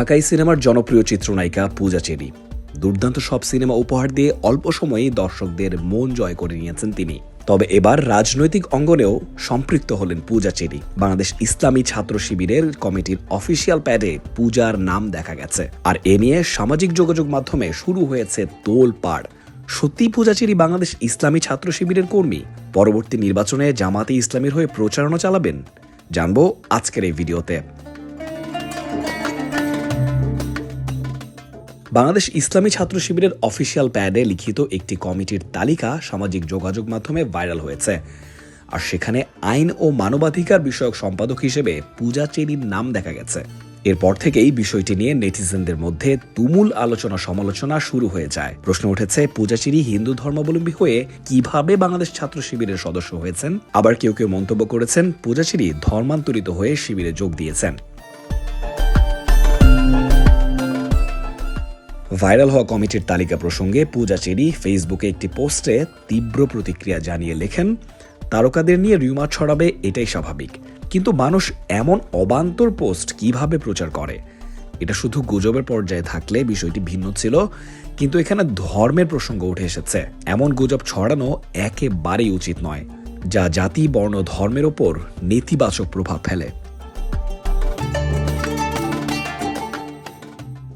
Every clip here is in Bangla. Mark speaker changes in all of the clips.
Speaker 1: ঢাকাই সিনেমার জনপ্রিয় চিত্রনায়িকা পূজা চেরি। দুর্দান্ত সব সিনেমা উপহার দিয়ে অল্প সময়েই দর্শকদের মন জয় করে নিয়েছেন তিনি। তবে এবার রাজনৈতিক অঙ্গনেও সম্পৃক্ত হলেন পূজা চেরি। বাংলাদেশ ইসলামী ছাত্র শিবিরের কমিটির অফিসিয়াল প্যাডে পূজার নাম দেখা গেছে। আর এ নিয়ে সামাজিক যোগাযোগ মাধ্যমে শুরু হয়েছে তোলপাড় সত্যি পূজাচেরি বাংলাদেশ ইসলামী ছাত্র শিবিরের কর্মী। পরবর্তী নির্বাচনে জামাতে ইসলামীর হয়ে প্রচারণা চালাবেন? জানব আজকের এই ভিডিওতে। বাংলাদেশ ইসলামী ছাত্র শিবিরের অফিসিয়াল প্যাডে লিখিত একটি কমিটির তালিকা সামাজিক যোগাযোগ মাধ্যমে ভাইরাল হয়েছে। আর সেখানে আইন ও মানবাধিকার বিষয়ক সম্পাদক হিসেবে পূজা চেরির নাম দেখা গেছে। এরপর থেকেই বিষয়টি নিয়ে নেটিজেনদের মধ্যে তুমুল আলোচনা সমালোচনা শুরু হয়ে যায়। প্রশ্ন উঠেছে পূজাচেরি হিন্দু ধর্মাবলম্বী হয়ে কীভাবে বাংলাদেশ ছাত্র শিবিরের সদস্য হয়েছেন? আবার কেউ কেউ মন্তব্য করেছেন পূজাচেরি ধর্মান্তরিত হয়ে শিবিরে যোগ দিয়েছেন। ভাইরাল হওয়া কমিটির তালিকা প্রসঙ্গে পূজা চেরি ফেসবুকে একটি পোস্টে তীব্র প্রতিক্রিয়া জানিয়ে লেখেন, তারকাদের নিয়ে রিউমার ছড়াবে এটাই স্বাভাবিক, কিন্তু মানুষ এমন অবান্তর পোস্ট কীভাবে প্রচার করে? এটা শুধু গুজবের পর্যায়ে থাকলে বিষয়টি ভিন্ন ছিল, কিন্তু এখানে ধর্মের প্রসঙ্গ উঠে এসেছে। এমন গুজব ছড়ানো একেবারেই উচিত নয়, যা জাতি, বর্ণ, ধর্মের ওপর নেতিবাচক প্রভাব ফেলে।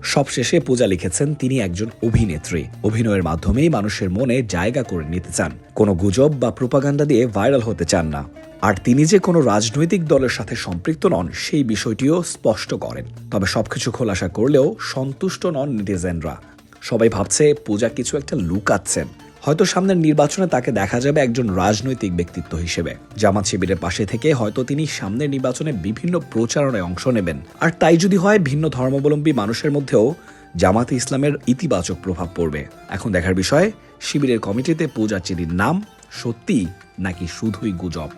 Speaker 1: সবশেষে পূজা লিখেছেন তিনি একজন অভিনেত্রী। অভিনয়ের মাধ্যমেই মানুষের মনে জায়গা করে নিতে চান। কোনো গুজব বা প্রোপাগান্ডা দিয়ে ভাইরাল হতে চান না। আর তিনি যে কোনো রাজনৈতিক দলের সাথে সম্পৃক্ত নন, সেই বিষয়টিও স্পষ্ট করেন। তবে সবকিছু খোলাসা করলেও সন্তুষ্ট নন নেটিজেনরা। সবাই ভাবছে পূজা কিছু একটা লুকাচ্ছেন। হয়তো সামনের নির্বাচনে তাকে দেখা যাবে একজন রাজনৈতিক ব্যক্তিত্ব হিসেবে। জামাত শিবিরের পাশে থেকে হয়তো তিনি সামনের নির্বাচনে বিভিন্ন প্রচারণে অংশ নেবেন। আর তাই যদি হয়, ভিন্ন ধর্মাবলম্বী মানুষের মধ্যেও জামাতে ইসলামের ইতিবাচক প্রভাব পড়বে। এখন দেখার বিষয়, শিবিরের কমিটিতে পূজা চেরির নাম সত্যি নাকি শুধুই গুজব?